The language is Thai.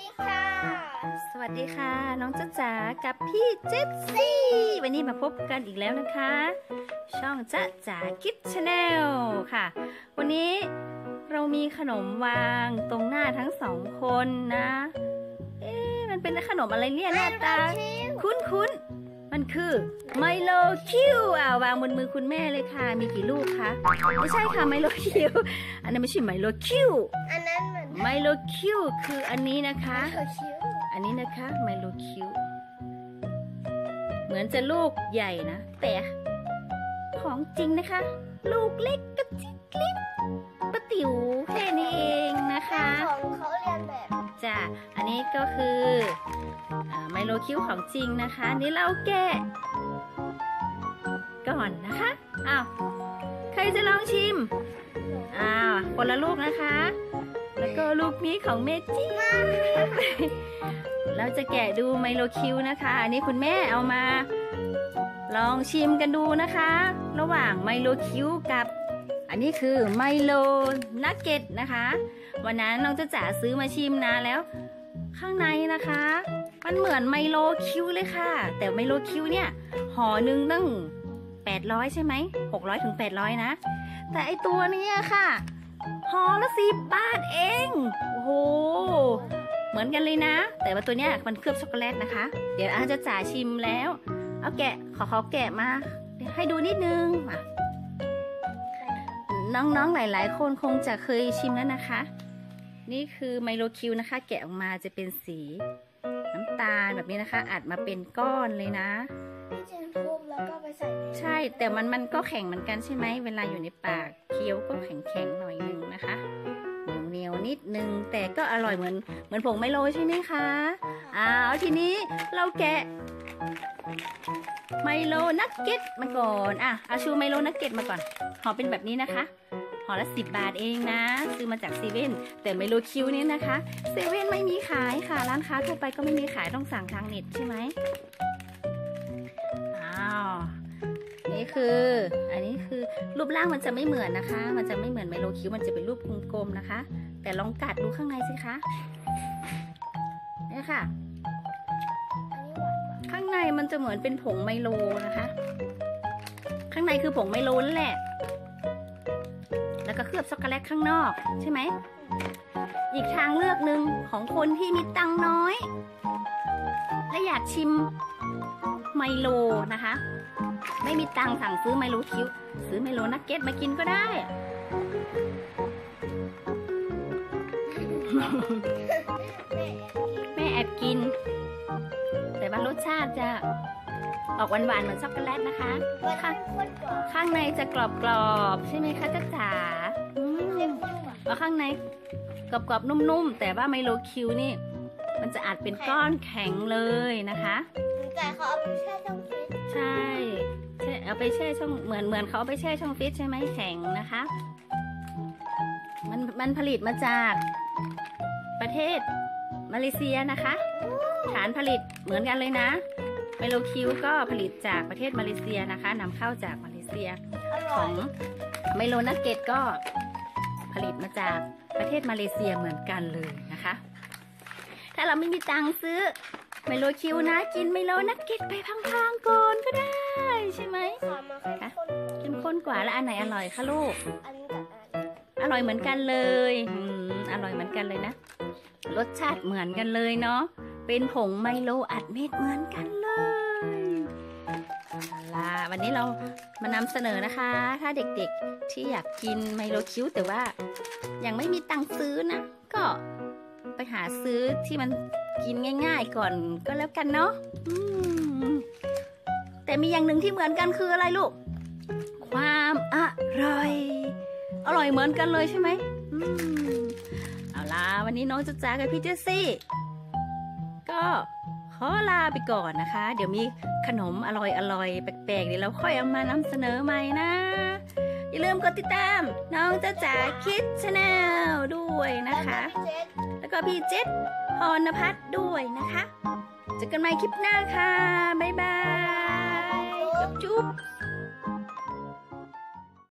ดีค่ะ สวัสดีค่ะ น้องจ๊ะจ๋ากับพี่เจสซี่ วันนี้มาพบกันอีกแล้วนะคะ ช่องจ๊ะจ๋าคิดชาแนลค่ะ วันนี้เรามีขนมวางตรงหน้าทั้งสองคนนะ เอ๊ะมันเป็นขนมอะไรเนี่ยหน้าตา คุ้นคุ้นๆมันคือไมโลคิวอะวางบนมือคุณแม่เลยค่ะ มีกี่ลูกคะ ไม่ใช่ค่ะไมโลคิว อันนั้นไม่ใช่ไมโลคิว อันนั้นเหมือน ไมโลคิวคืออันนี้นะคะหัวคิ้วอันนี้นะคะไมโลคิวเหมือนจะลูกใหญ่นะ แต่ของจริงนะคะ ลูกเล็กกระจิกเล็กประติ๋วแค่นี้เองนะคะของเขาเรียนแบบจ้ะอันนี้ก็คือไมโลคิวของจริงนะคะนี่เราแกะก่อนนะคะอ้าวใครจะลองชิมอ้าวคนละลูกนะคะ แล้วก็ลูกนี้ของเมจิเราจะแกะดูไมโลคิวนะคะ อันนี้คุณแม่เอามา ลองชิมกันดูนะคะ ระหว่างไมโลคิวกับ อันนี้คือไมโลนักเก็ตนะคะ วันนั้นน้องจะจ๋าซื้อมาชิมนะแล้ว ข้างในนะคะ มันเหมือนไมโลคิวเลยค่ะ แต่ไมโลคิวเนี่ยห่อหนึ่งตั้ง800 ใช่ไหม600ถึง800 นะ แต่ไอตัวนี้ค่ะ ห่อละสิบบาทเอง โอ้โห เหมือนกันเลยนะ แต่ว่าตัวเนี้ยมันเคลือบช็อกโกแลตนะคะ เดี๋ยวอาจจะจ่าชิมแล้ว เอาแกะ ขอขอแกะมา ให้ดูนิดนึงมาน้องๆ หลายๆ คนคงจะเคยชิมแล้วนะคะ นี่คือไมโลคิวนะคะ แกะออกมาจะเป็นสีน้ำตาลแบบนี้นะคะ อัดมาเป็นก้อนเลยนะพี่เจนทุบแล้วก็ไปใส่ในใช่ แต่มันมันก็แข็งเหมือนกันใช่ไหม เวลาอยู่ในปากเคี้ยวก็แข็งแข็งๆหน่อยนึง นะคะเหนียวๆนิดนึงแต่ก็อร่อยเหมือนเหมือนผงไมโลใช่ไหมคะอ้าวทีนี้เราแกะไมโลนักเก็ตมาก่อนอะเอาชูไมโลนักเก็ตมาก่อนห่อเป็นแบบนี้นะคะห่อละสิบบาทเองนะ ซื้อมาจากเซเว่นแต่ไมโลคิวเนี่ยนะคะเซเว่นไม่มีขายค่ะ ร้านค้าทั่วไปก็ไม่มีขายต้องสั่งทางเน็ตใช่ไหมอ้าวนี่คือ อันนี้คือ รูปร่างมันจะไม่เหมือนนะคะ มันจะไม่เหมือนไมโลคิวมันจะเป็นรูปกลมๆนะคะ แต่ลองกัดดูข้างในสิคะนี่ค่ะ ข้างในมันจะเหมือนเป็นผงไมโลนะคะ ข้างในคือผงไมโลนั่นแหละ แล้วก็เคลือบช็อกโกแลตข้างนอกใช่ไหม อีกทางเลือกหนึ่งของคนที่มีตังค์น้อย และอยากชิมไมโลนะคะ ไม่มีตังค์สั่งซื้อไมโลคิว ซื้อไมโลนักเก็ตมากินก็ได้ แม่แอบกินแม่แอบกินแต่ว่ารสชาติจะออกหวานๆเหมือนช็อกโกแลตนะคะมันเข้มข้นกว่าข้างในจะกรอบๆใช่ไหมคะจ๊ะจ๋าอืเข้มมข้นกว่าแล้วข้างในกรอบๆนุ่มๆ แต่ว่าไมโลคิวนี่ มันจะอัดเป็นก้อนแข็งเลยนะคะแต่เขาเอาไปแช่ช่องฟรีซใช่ใช่ เอาไปแช่ช่องเหมือนเหมือนเขาเอาไปแช่ช่องฟิตใช่ไหมแข็งนะคะ มันมันผลิตมาจากประเทศมาเลเซียนะคะ ฐานผลิตเหมือนกันเลยนะไมโลคิวก็ผลิตจากประเทศมาเลเซียนะคะนำเข้าจากมาเลเซียอขร่ออยงไมโลนักเก็ตก็ผลิตมาจากประเทศมาเลเซียเหมือนกันเลยนะคะ ถ้าเราไม่มีตังค์ซื้อไมโลคิวนะกินไมโลนักเก็ตไปพังๆก่อนก็ได้ ใช่ไหมความมันเข้มข้นกว่าเข้มข้นกว่าแล้วอันไหนอร่อยคะลูกอันนี้กับอันนี้อร่อยเหมือนกันเลยอืมอร่อยเหมือนกันเลยนะ รสชาติเหมือนกันเลยเนาะ เป็นผงไมโลอัดเม็ดเหมือนกันเลยเอาล่ะวันนี้เรามานำเสนอนะคะ ถ้าเด็กๆที่อยากกินไมโลคิวแต่ว่ายังไม่มีตังค์ซื้อนะ ก็ไปหาซื้อที่มันกินง่าย ๆ ก่อนก็แล้วกันเนาะอืม แต่มีอย่างหนึ่งที่เหมือนกันคืออะไรลูก ความอร่อย อร่อยเหมือนกันเลยใช่ไหมอืมเอาล่ะวันนี้น้องจะจ้ากับพี่เจสซี่ก็ขอลาไปก่อนนะคะ เดี๋ยวมีขนมอร่อยอร่อยแปลกๆเดี๋ยวเราค่อยเอามานำเสนอใหม่นะ อย่าลืมกดติดตาม น้องจะจ๋าคิดชาแนลด้วยนะคะแล้วก็พี่เจษแล้วก็พี่เจษพรณพัฒน์ด้วยนะคะเจอกันใหม่คลิปหน้าค่ะ บ๊ายบาย จุ๊บจุ๊บ